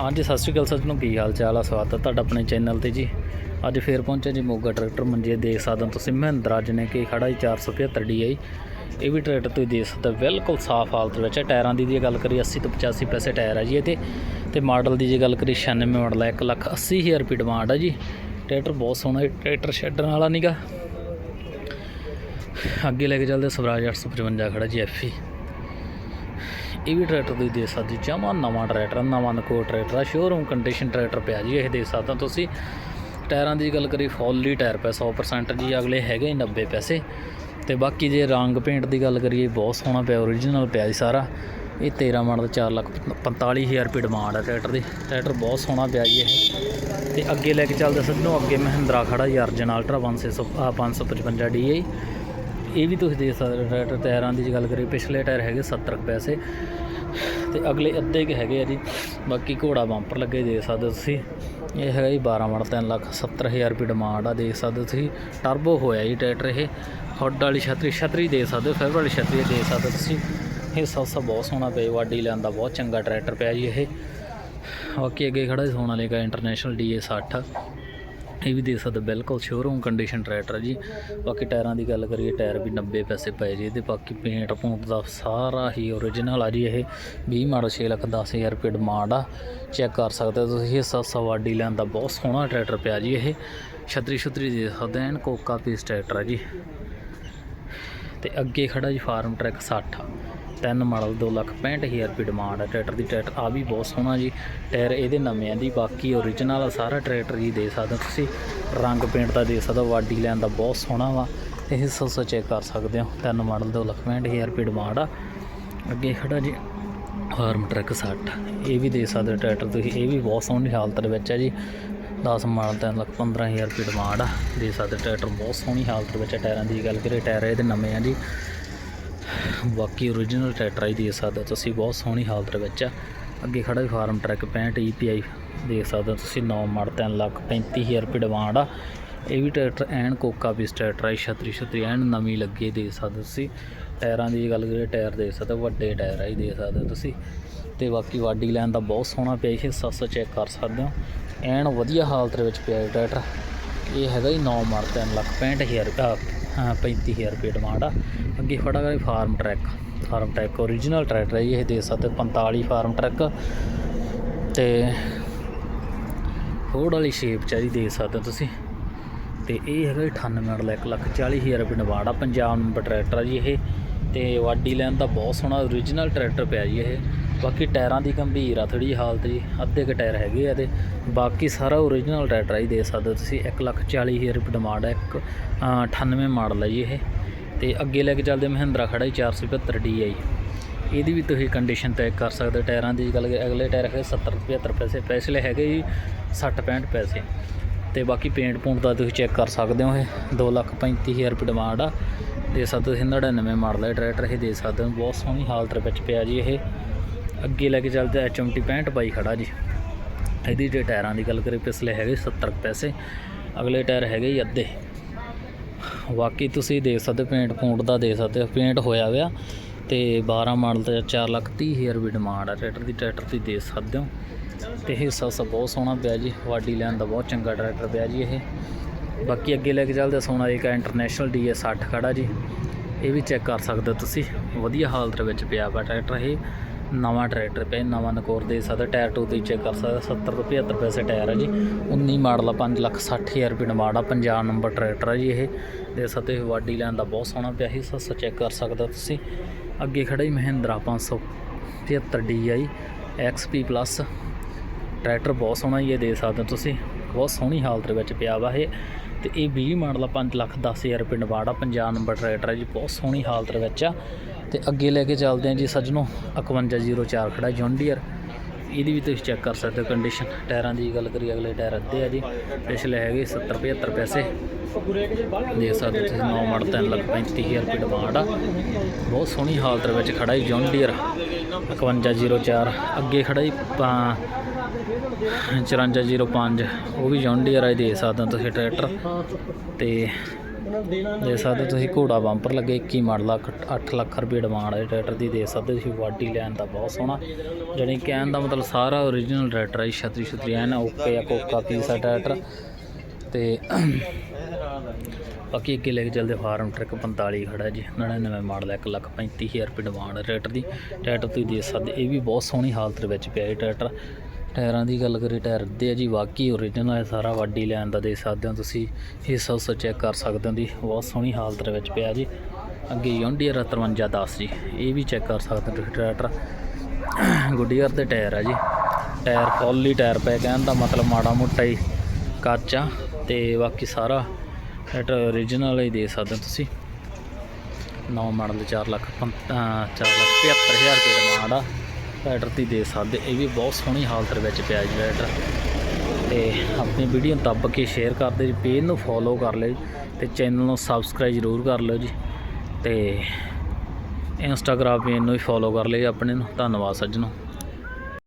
ਹਾਂਜੀ, ਸਤਿ ਸ਼੍ਰੀ ਅਕਾਲ ਸੱਜਣੋ ਕੀ ਹਾਲ ਚਾਲ ਆ? ਸਵਾਗਤ ਹੈ ਤੁਹਾਡਾ ਆਪਣੇ ਚੈਨਲ ਤੇ ਜੀ। ਅੱਜ ਫੇਰ ਪਹੁੰਚੇ ਜੀ ਮੋਗਾ ਟਰੈਕਟਰ ਮੰਜੇ, ਦੇਖ ਸਕਦੇ ਹੋ ਤੁਸੀਂ, ਮਹਿੰਦਰਾ ਜਨੇ ਕਿ ਖੜਾ ਜੀ 475 DI ਇਹ ਵੀ ਟਰੈਕਟਰ ਤੁਸੀਂ ਦੇਖ ਸਕਦੇ ਹੋ, ਬਿਲਕੁਲ ਸਾਫ਼ ਹਾਲਤ ਵਿੱਚ ਹੈ। ਟਾਇਰਾਂ ਦੀ ਜੇ ਗੱਲ ਕਰੀ 80 ਤੋਂ 85 ਪੈਸੇ ਟਾਇਰ ਆ ਜੀ ਇਹਦੇ। ਤੇ ਮਾਡਲ ਦੀ ਜੇ ਗੱਲ ਕਰੀ 96 ਮਾਡਲ ਹੈ 1 ਲੱਖ 80 ਹਜ਼ਾਰ ਰੁਪਏ ਡਿਮਾਂਡ ਆ ਜੀ। ਟਰੈਕਟਰ ਬਹੁਤ ਸੋਹਣਾ ਹੈ, ਟਰੈਕਟਰ ਛੱਡਣ ਵਾਲਾ ਨਹੀਂਗਾ ਅੱਗੇ ਲੈ ਕੇ ਚੱਲਦੇ ਸਵਰਾਜ 855 ਖੜਾ ਜੀ ਐਫਈ ਇਹ ਵੀ ਟਰੈਕਟਰ ਤੁਸੀਂ ਦੇ ਸਕਦੇ ਹੋ। ਜਮਾਂ ਨਵਾਂ ਟਰੈਕਟਰ, ਨਵਾਂ ਨਕੋ ਟਰੈਕਟਰ ਆ ਸ਼ੋਰੂਮ ਕੰਡੀਸ਼ਨ ਟਰੈਕਟਰ ਪਿਆ ਜੀ, ਇਹ ਦੇ ਸਕਦੇ ਤੁਸੀਂ। ਟਾਇਰਾਂ ਦੀ ਗੱਲ ਕਰੀ ਫੋਲੀ ਟਾਇਰ ਪਿਆ 100% ਜੀ, ਅਗਲੇ ਹੈਗੇ 90 ਪੈਸੇ। ਤੇ ਬਾਕੀ ਜੇ ਰੰਗ ਪੇਂਟ ਦੀ ਗੱਲ ਕਰੀਏ, ਬਹੁਤ ਸੋਹਣਾ ਪਿਆ ਓਰੀਜਨਲ ਪਿਆ ਜੀ ਸਾਰਾ। ਇਹ 13 ਮਾਡਲ 4 ਲੱਖ 45000 ਰੁਪਏ ਡਿਮਾਂਡ ਹੈ ਟਰੈਕਟਰ ਦੀ। ਟਰੈਕਟਰ ਬਹੁਤ ਸੋਹਣਾ ਪਿਆ ਜੀ ਇਹ। ਤੇ ਅੱਗੇ ਲੈ ਕੇ ਚੱਲਦੇ ਸੱਜਣੋ ਅੱਗੇ ਮਹਿੰਦਰਾ ਖੜਾ ਜੀ, ਅਰਜਨ ਅਲਟਰਾ 1600 555 DI ਇਹ ਵੀ ਤੁਸੀਂ ਦੇਖ ਸਕਦੇ ਹੋ, ਟਰੈਕਟਰ ਟਾਇਰਾਂ ਦੀ ਜੇ ਗੱਲ ਕਰੀਏ, ਪਿਛਲੇ ਟਾਇਰ ਹੈਗੇ 70 ਕੁ ਪੈਸੇ ਤੇ ਅਗਲੇ ਅੱਧੇ ਕਿ ਹੈਗੇ ਆ ਜੀ, ਬਾਕੀ ਘੋੜਾ ਬੰਪਰ ਲੱਗੇ ਦੇਖ ਸਕਦੇ ਹੋ ਤੁਸੀਂ। ਇਹ ਹੈਗਾ ਜੀ 12 ਮੜ 3 ਲੱਖ 70000 ਰੁਪਏ ਡਿਮਾਂਡ ਆ, ਦੇਖ ਸਕਦੇ ਹੋ ਤੁਸੀਂ। ਟਰਬੋ ਹੋਇਆ ਜੀ ਟਰੈਕਟਰ ਇਹ। ਹੁੱਡ ਵਾਲੀ ਛਤਰੀ ਛਤਰੀ ਦੇਖ ਸਕਦੇ ਹੋ ਫਾਈਬਰ ਵਾਲੀ ਛਤਰੀ ਦੇ ਸਕਦੇ ਹੋ ਤੁਸੀਂ। ਇਹ ਸਭ ਬਹੁਤ ਸੋਹਣਾ ਪਿਆ ਵਾਡੀ ਲੈਂਦਾ ਬਹੁਤ ਚੰਗਾ ਟਰੈਕਟਰ ਪਿਆ ਜੀ ਇਹ। ਬਾਕੀ ਅੱਗੇ ਖੜਾ ਜੀ, ਸੋਨਾਲੀਕਾ ਇੰਟਰਨੈਸ਼ਨਲ ਡੀਏ 60 ਇਹ ਵੀ ਦੇ ਸਕਦੇ ਹੋ, ਬਿਲਕੁਲ ਸ਼ੋਰੂਮ ਕੰਡੀਸ਼ਨ ਟਰੈਕਟਰ ਜੀ। ਬਾਕੀ ਟਾਇਰਾਂ ਦੀ ਗੱਲ ਕਰੀਏ ਟਾਇਰ ਵੀ 90 ਪੈਸੇ ਪਏ ਜੀ ਇਹਦੇ ਬਾਕੀ ਪੇਂਟ ਪੂੰਟ ਦਾ ਸਾਰਾ ਹੀ ਓਰੀਜਨਲ ਆ ਜੀ ਇਹ। 20 ਮਾਡਲ 6 ਲੱਖ 10000 ਰੁਪਏ ਡਿਮਾਂਡ ਆ। ਚੈੱਕ ਕਰ ਸਕਦੇ ਹੋ ਤੁਸੀਂ ਹਿੱਸਾ ਸੱਸਾ ਵਾਡੀ ਲੈਣ ਦਾ ਬਹੁਤ ਸੋਹਣਾ ਟਰੈਕਟਰ ਪਿਆ ਜੀ ਇਹ। ਛਤਰੀ ਛਤਰੀ ਦੇ ਸਕਦੇ ਐਨ ਕੋਕਾ ਪੀਸ ਟਰੈਕਟਰ ਆ ਜੀ। ਤੇ ਅੱਗੇ ਖੜਾ ਜੀ ਫਾਰਮ ਟਰੈਕ 60 ਤਿੰਨ ਮਾਡਲ 2 ਲੱਖ 65000 ਰੁਪਏ ਡਿਮਾਂਡ ਹੈ ਟਰੈਕਟਰ ਦੀ ਟਰੈਕਟਰ ਆ ਵੀ ਬਹੁਤ ਸੋਹਣਾ ਜੀ। ਟਾਇਰ ਇਹਦੇ ਨਵੇਂ ਆ ਦੀ, ਬਾਕੀ ਓਰੀਜਨਲ ਆ, ਸਾਰਾ ਟਰੈਕਟਰ ਜੀ ਦੇ ਸਕਦੇ ਹੋ ਤੁਸੀਂ। ਰੰਗ ਪੇਂਟ ਦਾ ਦੇ ਸਕਦੇ ਹੋ ਵਾਡੀ ਲੈਣ ਦਾ ਬਹੁਤ ਸੋਹਣਾ ਵਾ। ਇਹ ਸੌ ਚੈੱਕ ਕਰ ਸਕਦੇ ਹੋ, ਤਿੰਨ ਮਾਡਲ 2 ਲੱਖ 65000 ਰੁਪਏ ਡਿਮਾਂਡ ਆ। ਅੱਗੇ ਖੜਾ ਜੀ, ਫਾਰਮ ਟਰੈਕ 60 ਇਹ ਵੀ ਦੇ ਸਕਦੇ ਹੋ ਟਰੈਕਟਰ ਤੁਸੀਂ, ਇਹ ਵੀ ਬਹੁਤ ਸੋਹਣੀ ਹਾਲਤ ਦੇ ਵਿੱਚ ਹੈ ਜੀ। 10 ਮਾਡਲ 3 ਲੱਖ 15000 ਰੁਪਏ ਡਿਮਾਂਡ ਆ। ਦੇ ਸਕਦੇ ਟਰੈਕਟਰ, ਬਹੁਤ ਸੋਹਣੀ ਹਾਲਤ ਵਿੱਚ ਹੈ ਟਾਇਰਾਂ ਦੀ ਗੱਲ ਕਰੀਏ, ਟਾਇਰ ਇਹਦੇ ਨਵੇਂ ਆ ਜੀ। ਬਾਕੀ ਓਰੀਜਨਲ ਟਰੈਕਟਰ ਹੀ ਦੇ ਸਕਦੇ ਹੋ ਤੁਸੀਂ, ਬਹੁਤ ਸੋਹਣੀ ਹਾਲਤ ਵਿੱਚ ਆ। ਅੱਗੇ ਖੜਾ ਵੀ ਫਾਰਮ ਟਰੈਕ 65 EPI ਦੇਖ ਸਕਦੇ ਹੋ ਤੁਸੀਂ 9 ਮਾਡਲ 3 ਲੱਖ 35000 ਰੁਪਏ ਡਿਮਾਂਡ ਆ। ਇਹ ਵੀ ਟਰੈਕਟਰ ਐਨ ਕੋਕਾ ਵੀ ਟਰੈਕਟਰ ਹੈ ਛਤਰੀ ਛਤਰੀ ਐਨ ਨਵੀਂ ਲੱਗੀ ਦੇ ਸਕਦੇ ਤੁਸੀਂ। ਟਾਇਰਾਂ ਦੀ ਗੱਲ ਕਰੀਏ, ਟਾਇਰ ਦੇ ਸਕਦੇ ਹੋ, ਵੱਡੇ ਟਾਇਰ ਆ ਹੀ ਦੇ ਸਕਦੇ ਹੋ ਤੁਸੀਂ। ਤੇ ਬਾਕੀ ਵਾਡੀ ਲੈਣ ਦਾ ਬਹੁਤ ਸੋਹਣਾ ਪਿਆ ਇਹ ਸੱਸ ਚੈੱਕ ਕਰ ਸਕਦੇ ਹੋ। ਐਨ ਵਧੀਆ ਹਾਲਤ ਵਿੱਚ ਪਿਆ ਇਹ ਟਰੈਕਟਰ ਇਹ ਹੈਗਾ ਜੀ 9 ਮਾਡਲ 3 ਲੱਖ 65000 ਰੁਪਏ ਹਾਂ 35000 ਰੁਪਏ ਡਿਮਾਂਡ ਆ। ਅੱਗੇ ਖੜਾ ਗਾ Farmtrac Farmtrac original tractor ਹੈ ਜੀ, ਇਹ ਦੇ ਸਕਦੇ ਹੋ 45 ਫਾਰਮ ਟਰੈਕ ਤੇ ਫੋਰਡ ਵਾਲੀ ਸ਼ੇਪ ਚ ਆ ਜੀ ਦੇ ਸਕਦੇ ਹੋ ਤੁਸੀਂ। ਤੇ ਇਹ ਹੈਗਾ ਜੀ 98 ਮਾਡਲ 1 ਲੱਖ 40000 ਰੁਪਏ ਡਿਮਾਂਡ ਆ। ਪੰਜਾਬ ਨੰਬਰ ਟਰੈਕਟਰ ਆ ਜੀ ਇਹ। ਤੇ ਵਾਡੀ ਲੈਣ ਦਾ ਬਹੁਤ ਸੋਹਣਾ ਓਰੀਜਨਲ ਟਰੈਕਟਰ ਪਿਆ ਜੀ ਇਹ। ਬਾਕੀ ਟਾਇਰਾਂ ਦੀ ਗੰਭੀਰ ਆ ਥੋੜੀ ਹਾਲਤ ਜੀ ਅੱਧੇ ਕ ਟਾਇਰ ਹੈਗੇ ਆ ਤੇ ਬਾਕੀ ਸਾਰਾ ਓਰੀਜਨਲ ਟਰੈਕਟਰ ਹੀ ਦੇ ਸਕਦੇ ਹੋ ਤੁਸੀਂ 1 ਲੱਖ 40000 ਰੁਪਏ ਡਿਮਾਂਡ ਹੈ ਇੱਕ ਅ, 98 ਮਾਡਲ ਹੈ ਜੀ ਇਹ। ਤੇ ਅੱਗੇ ਲੈ ਕੇ ਚੱਲਦੇ ਮਹਿੰਦਰਾ ਖੜਾ ਜੀ 475 DI ਇਹਦੀ ਵੀ ਤੁਸੀਂ ਕੰਡੀਸ਼ਨ ਚੈੱਕ ਕਰ ਸਕਦੇ ਹੋ ਟਾਇਰਾਂ ਦੀ ਗੱਲ ਕਰੀਏ, ਅਗਲੇ ਟਾਇਰ ਹੈਗੇ 70 75 ਪੈਸੇ ਪਿਛਲੇ ਹੈਗੇ ਜੀ 60 65 ਪੈਸੇ। ਤੇ ਬਾਕੀ ਪੇਂਟ ਪੂੰਟ ਦਾ ਤੁਸੀਂ ਚੈੱਕ ਕਰ ਸਕਦੇ ਹੋ ਇਹ 2 ਲੱਖ 35000 ਰੁਪਏ ਡਿਮਾਂਡ ਆ। ਦੇ ਸਕਦੇ ਹੋ 99 ਮਾਡਲ ਹੈ ਟਰੈਕਟਰ ਇਹ ਦੇ ਸਕਦੇ ਹੋ ਬਹੁਤ ਸੋਹਣੀ ਹਾਲਤ ਵਿੱਚ ਪਿਆ ਜੀ ਇਹ। ਅੱਗੇ ਲੈ ਕੇ ਚੱਲਦੇ HMT 65 ਬਾਈ ਖੜਾ ਜੀ। ਇਹਦੀ ਜੇ ਟਾਇਰਾਂ ਦੀ ਗੱਲ ਕਰੀਏ, ਪਿਛਲੇ ਹੈਗੇ 70 ਪੈਸੇ, ਅਗਲੇ ਟਾਇਰ ਹੈਗੇ ਜੀ ਅੱਧੇ। ਬਾਕੀ ਤੁਸੀਂ ਦੇਖ ਸਕਦੇ ਹੋ ਪੇਂਟ ਪੂੰਟ ਦਾ ਦੇ ਸਕਦੇ ਹੋ ਪੇਂਟ ਹੋਇਆ ਹੋਇਆ ਤੇ 12 ਮਾਡਲ ਦਾ 4 ਲੱਖ 30 ਹਜ਼ਾਰ ਰੁਪਏ ਡਿਮਾਂਡ ਆ, ਟਰੈਕਟਰ ਦੀ ਟਰੈਕਟਰ ਤੁਸੀਂ ਦੇ ਸਕਦੇ ਹੋ। ਤੇ ਇਹ ਸੱਸ ਬਹੁਤ ਸੋਹਣਾ ਪਿਆ ਜੀ ਵਾਡੀ ਲੈਣ ਦਾ ਬਹੁਤ ਚੰਗਾ ਟਰੈਕਟਰ ਪਿਆ ਜੀ ਇਹ। ਬਾਕੀ ਅੱਗੇ ਲੈ ਕੇ ਚੱਲਦੇ ਸੋਨਾ ਇੱਕ ਇੰਟਰਨੈਸ਼ਨਲ ਡੀਏ 60 ਖੜਾ ਜੀ। ਇਹ ਵੀ ਚੈੱਕ ਕਰ ਸਕਦੇ ਹੋ ਤੁਸੀਂ, ਵਧੀਆ ਹਾਲਤ ਵਿੱਚ ਪਿਆ ਵਾ ਟਰੈਕਟਰ ਇਹ। ਨਵਾਂ ਟਰੈਕਟਰ ਪਿਆ ਨਵਾਂ ਨਕੋਰ ਦੇ ਸਕਦੇ ਟਾਇਰ ਟੂ ਤੁਸੀਂ ਚੈੱਕ ਕਰ ਸਕਦੇ 70 ਤੋਂ 75 ਪੈਸੇ ਟਾਇਰ ਹੈ ਜੀ। 19 ਮਾਡਲ ਆ 5 ਲੱਖ 60 ਹਜ਼ਾਰ ਰੁਪਏ ਡਿਮਾਂਡ ਆ ਪੰਜਾਬ ਨੰਬਰ ਟਰੈਕਟਰ ਹੈ ਜੀ ਇਹ। ਦੇ ਸਕਦੇ ਹੋ ਵਾਡੀ ਲੈਣ ਦਾ ਬਹੁਤ ਸੋਹਣਾ ਪਿਆ ਸੀ, ਸੱਸ ਚੈੱਕ ਕਰ ਸਕਦੇ ਹੋ ਤੁਸੀਂ। ਅੱਗੇ ਖੜਾ ਹੀ Mahindra 575 DI XP plus. Tractor ਬਹੁਤ ਸੋਹਣਾ ਹੀ ਇਹ ਦੇ ਸਕਦੇ ਹੋ ਤੁਸੀਂ। ਬਹੁਤ ਸੋਹਣੀ ਹਾਲਤ ਦੇ ਵਿੱਚ ਪਿਆ ਵਾ ਇਹ। ਤੇ ਇਹ 20 ਮਾਡਲ ਆ 5 ਲੱਖ 10000 ਰੁਪਏ ਨਵਾੜਾ ਪੰਜਾਬ ਨੰਬਰ ਟਰੈਕਟਰ ਹੈ ਜੀ, ਬਹੁਤ ਸੋਹਣੀ ਹਾਲਤ ਦੇ ਵਿੱਚ ਆ। ਤੇ ਅੱਗੇ ਲੈ ਕੇ ਚੱਲਦੇ ਹਾਂ ਜੀ ਸੱਜਣੋ 5104 ਖੜਾ ਜੌਂਡੀਅਰ ਇਹਦੀ ਵੀ ਤੁਸੀਂ ਚੈੱਕ ਕਰ ਸਕਦੇ ਹੋ ਕੰਡੀਸ਼ਨ ਟਾਇਰਾਂ ਦੀ ਗੱਲ ਕਰੀ ਅਗਲੇ ਟਾਇਰ ਅੱਧੇ ਆ ਜੀ। ਪਿਛਲੇ ਹੈਗੇ 70 75 ਪੈਸੇ। ਦੇਖ ਸਕਦੇ ਹੋ ਤੁਸੀਂ 9 ਮਾਡਲ 3 ਲੱਖ 35000 ਰੁਪਏ ਡਿਮਾਂਡ ਆ। ਬਹੁਤ ਸੋਹਣੀ ਹਾਲਤ ਵਿੱਚ ਖੜਾ ਜੀ ਜੌਂਡੀਅਰ 5104 ਅੱਗੇ ਖੜਾ ਜੀ 5405 ਉਹ ਵੀ ਜੌਂਡੀਅਰ ਆ, ਇਹ ਦੇ ਸਕਦੇ ਹੋ ਤੁਸੀਂ ਟਰੈਕਟਰ। ਤੇ ਦੇ ਸਕਦੇ ਹੋ ਤੁਸੀਂ ਘੋੜਾ ਬੰਪਰ ਲੱਗੇ 21 ਮਾਡਲ ਆ 8 ਲੱਖ ਰੁਪਏ ਡਿਮਾਂਡ ਹੈ ਟਰੈਕਟਰ ਦੀ ਦੇ ਸਕਦੇ ਹੋ ਤੁਸੀਂ, ਵਾਢੀ ਲੈਣ ਦਾ ਬਹੁਤ ਸੋਹਣਾ। ਜਾਣੀ ਕਹਿਣ ਦਾ ਮਤਲਬ ਸਾਰਾ ਓਰੀਜਨਲ ਟਰੈਕਟਰ ਹੈ ਛਤਰੀ ਛਤਰੀ ਐਨ ਓਕੇ ਆ, ਕੋਕਾ ਪੀਸ ਆ ਟਰੈਕਟਰ। ਤੇ ਬਾਕੀ ਅੱਗੇ ਲੈ ਕੇ ਚੱਲਦੇ ਫਾਰਮ ਟਰੱਕ 45 ਖੜਾ ਜੀ 99 ਮਾਡਲ 1 ਲੱਖ 35000 ਰੁਪਏ ਡਿਮਾਂਡ ਹੈ ਟਰੈਕਟਰ ਦੀ। ਟਰੈਕਟਰ ਤੁਸੀਂ ਦੇ ਸਕਦੇ, ਇਹ ਵੀ ਬਹੁਤ ਸੋਹਣੀ ਹਾਲਤ ਵਿੱਚ ਪਿਆ ਇਹ ਟਰੈਕਟਰ। ਟਾਇਰਾਂ ਦੀ ਗੱਲ ਕਰੀ ਟਾਇਰ ਦੇ ਆ ਜੀ, ਬਾਕੀ ਓਰੀਜਨਲ ਹੈ, ਸਾਰਾ ਵਾਡੀ ਲੈਣ ਦਾ ਦੇ ਸਕਦੇ ਹੋ ਤੁਸੀਂ ਹਿੱਸਾ ਹੁੱਸਾ ਚੈੱਕ ਕਰ ਸਕਦੇ ਹੋ ਦੀ ਬਹੁਤ ਸੋਹਣੀ ਹਾਲਤ ਵਿੱਚ ਪਿਆ ਜੀ। ਅੱਗੇ ਯੌਂਡੀਅਰ 5310 ਜੀ, ਇਹ ਵੀ ਚੈੱਕ ਕਰ ਸਕਦੇ ਹੋ ਤੁਸੀਂ ਟਰੈਕਟਰ। ਗੁੱਡੀਅਰ ਦੇ ਟਾਇਰ ਆ ਜੀ, ਟਾਇਰ ਫੁੱਲੀ ਟਾਇਰ ਪੈ ਕਹਿਣ ਦਾ ਮਤਲਬ ਮਾੜਾ ਮੋਟਾ ਹੀ ਕੱਚ ਆ, ਤੇ ਬਾਕੀ ਸਾਰਾ ਟਰੈਕਟਰ ਓਰੀਜਨਲ ਹੀ ਦੇ ਸਕਦੇ ਹੋ ਤੁਸੀਂ। ਨੌ ਮਾਡਲ 4 ਲੱਖ 4 ਲੱਖ 75000 ਰੁਪਏ ਦਾ ਮਾਡ ਆ। ਟਰੈਕਟਰ ਦੀ ਦੇ ਸਕਦੇ ਇਹ ਵੀ ਬਹੁਤ ਸੋਹਣੀ ਹਾਲਤ ਦੇ ਵਿੱਚ ਪਿਆ ਜੀ ਟਰੈਕਟਰ ਤੇ ਆਪਣੀ ਵੀਡੀਓ ਨੂੰ ਦੱਬ ਕੇ ਸ਼ੇਅਰ ਕਰਦੇ ਜੀ। ਪੇਜ ਨੂੰ ਫੋਲੋ ਕਰ ਲਿਓ ਜੀ। ਤੇ ਚੈਨਲ ਨੂੰ ਸਬਸਕ੍ਰਾਈਬ ਜ਼ਰੂਰ ਕਰ ਲਿਓ ਜੀ। ਤੇ ਇੰਸਟਾਗ੍ਰਾਮ ਪੇਜ ਨੂੰ ਵੀ ਫੋਲੋ ਕਰ ਲਿਓ ਜੀ। ਆਪਣੇ ਨੂੰ। ਧੰਨਵਾਦ ਸੱਜਣੋ।